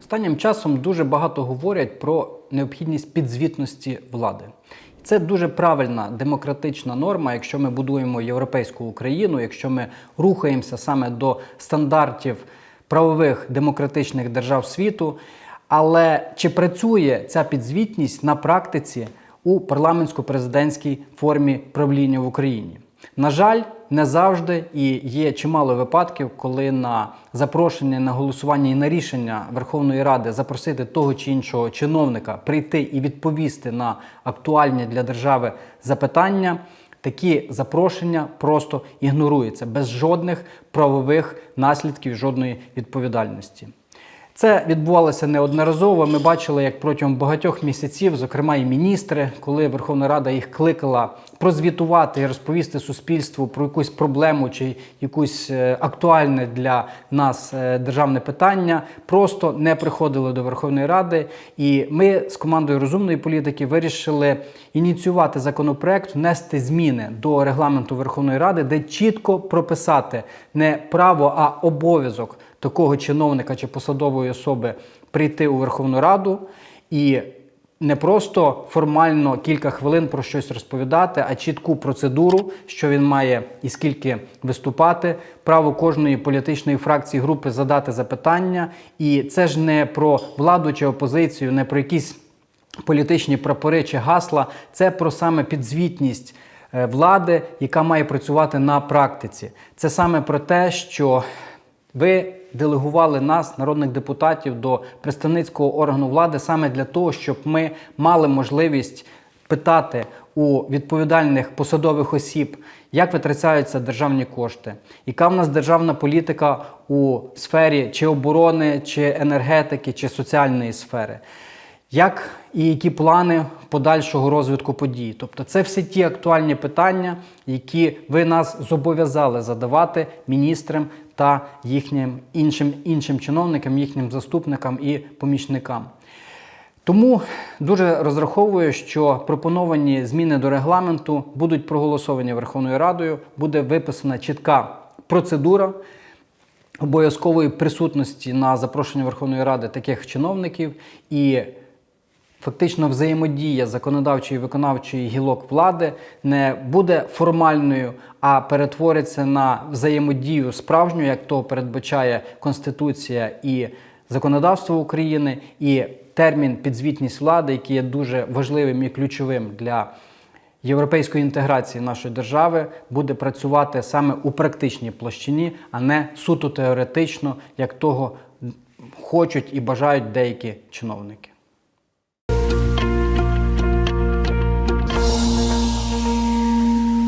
Останнім часом дуже багато говорять про необхідність підзвітності влади. Це дуже правильна демократична норма, якщо ми будуємо європейську Україну, якщо ми рухаємося саме до стандартів правових демократичних держав світу. Але чи працює ця підзвітність на практиці у парламентсько-президентській формі правління в Україні? На жаль, не завжди і є чимало випадків, коли на запрошення на голосування і на рішення Верховної Ради запросити того чи іншого чиновника прийти і відповісти на актуальні для держави запитання. Такі запрошення просто ігноруються без жодних правових наслідків, жодної відповідальності. Це відбувалося неодноразово. Ми бачили, як протягом багатьох місяців, зокрема і міністри, коли Верховна Рада їх кликала прозвітувати і розповісти суспільству про якусь проблему чи якусь е, актуальне для нас е, державне питання, просто не приходили до Верховної Ради. І ми з командою розумної політики вирішили ініціювати законопроект, внести зміни до регламенту Верховної Ради, де чітко прописати не право, а обов'язок такого чиновника чи посадової особи прийти у Верховну Раду і не просто формально кілька хвилин про щось розповідати, а чітку процедуру, що він має і скільки виступати, право кожної політичної фракції групи задати запитання. І це ж не про владу чи опозицію, не про якісь політичні прапори чи гасла, це про саме підзвітність е, влади, яка має працювати на практиці. Це саме про те, що ви делегували нас, народних депутатів, до представницького органу влади саме для того, щоб ми мали можливість питати у відповідальних посадових осіб, як витрачаються державні кошти, яка в нас державна політика у сфері чи оборони, чи енергетики, чи соціальної сфери. Як і які плани подальшого розвитку подій? Тобто, це всі ті актуальні питання, які ви нас зобов'язали задавати міністрам та їхнім іншим, іншим чиновникам, їхнім заступникам і помічникам. Тому дуже розраховую, що пропоновані зміни до регламенту будуть проголосовані Верховною Радою, буде виписана чітка процедура обов'язкової присутності на запрошення Верховної Ради таких чиновників і фактично взаємодія законодавчої і виконавчої гілок влади не буде формальною, а перетвориться на взаємодію справжню, як того передбачає Конституція і законодавство України, і термін підзвітність влади, який є дуже важливим і ключовим для. Європейської інтеграції нашої держави буде працювати саме у практичній площині, а не суто теоретично, як того хочуть і бажають деякі чиновники.